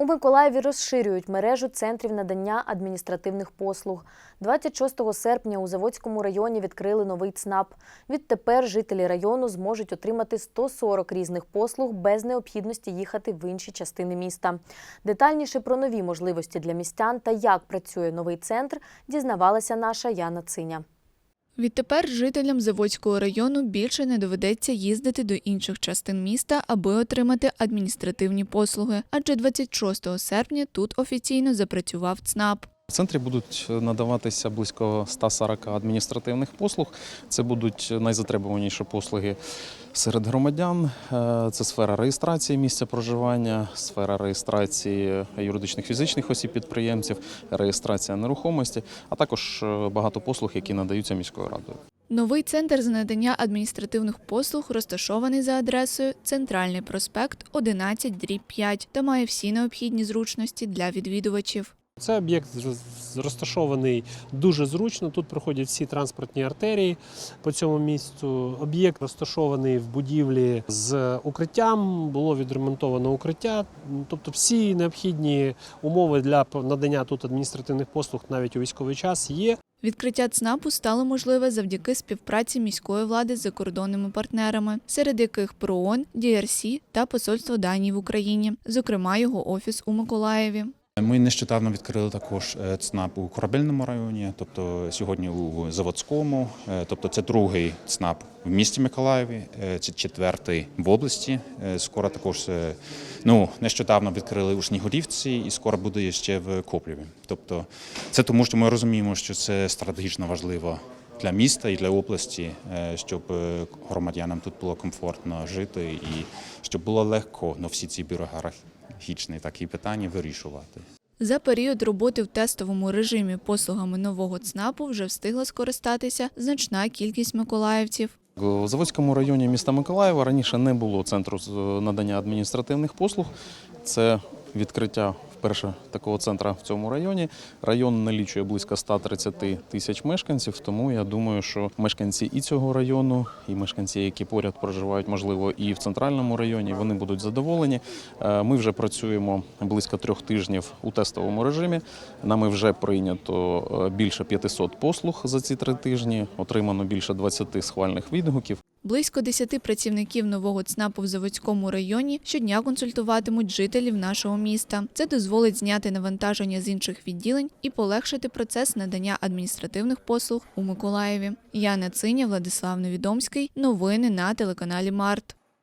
У Миколаєві розширюють мережу центрів надання адміністративних послуг. 26 серпня у Заводському районі відкрили новий ЦНАП. Відтепер жителі району зможуть отримати 140 різних послуг без необхідності їхати в інші частини міста. Детальніше про нові можливості для містян та як працює новий центр дізнавалася наша Яна Циня. Відтепер жителям Заводського району більше не доведеться їздити до інших частин міста, аби отримати адміністративні послуги. Адже 26 серпня тут офіційно запрацював ЦНАП. В центрі будуть надаватися близько 140 адміністративних послуг. Це будуть найзатребуваніші послуги серед громадян. Е, Це сфера реєстрації місця проживання, сфера реєстрації юридичних фізичних осіб підприємців, реєстрація нерухомості, а також е, багато послуг, які надаються міською радою. Новий центр з надання адміністративних послуг розташований за адресою Центральний проспект 11 дріб 5 та має всі необхідні зручності для відвідувачів. Це об'єкт розташований дуже зручно. Тут проходять всі транспортні артерії по цьому місцю. Об'єкт розташований в будівлі з укриттям. Було відремонтовано укриття. Тобто, всі необхідні умови для надання тут адміністративних послуг навіть у військовий час є. Відкриття ЦНАПу стало можливе завдяки співпраці міської влади з закордонними партнерами, серед яких ПРООН, DRC та Посольство Данії в Україні, зокрема його офіс у Миколаєві. Ми нещодавно відкрили також е, ЦНАП у корабельному районі, тобто сьогодні у Заводському, Е, тобто це другий ЦНАП в місті Миколаєві, е, це четвертий в області. Скоро також ну нещодавно відкрили у Снігурівці, і скоро буде ще в Коплєві. Тобто це тому, що ми розуміємо, що це стратегічно важливо. Для міста і для області, е, щоб е, громадянам тут було комфортно жити і щоб було легко на всі ці бюрократичні такі питання вирішувати. За період роботи в тестовому режимі послугами нового ЦНАПу вже встигла скористатися значна кількість миколаївців. У Заводському районі міста Миколаєва раніше не було центру з надання адміністративних послуг. Це відкриття вперше такого центра в цьому районі. Район налічує близько 130 тисяч мешканців, тому я думаю, що мешканці і цього району, і мешканці, які поряд проживають, можливо, і в центральному районі, вони будуть задоволені. Е, Ми вже працюємо близько трьох тижнів у тестовому режимі. Нами вже прийнято е, більше 500 послуг за ці три тижні. Отримано більше 20 схвальних відгуків. Близько 10 працівників нового ЦНАПу в Заводському районі щодня консультуватимуть жителів нашого міста. Це дозволить зняти навантаження з інших відділень і полегшити процес надання адміністративних послуг у Миколаєві. Яна Циня, Владислав Невідомський. Новини на телеканалі Март.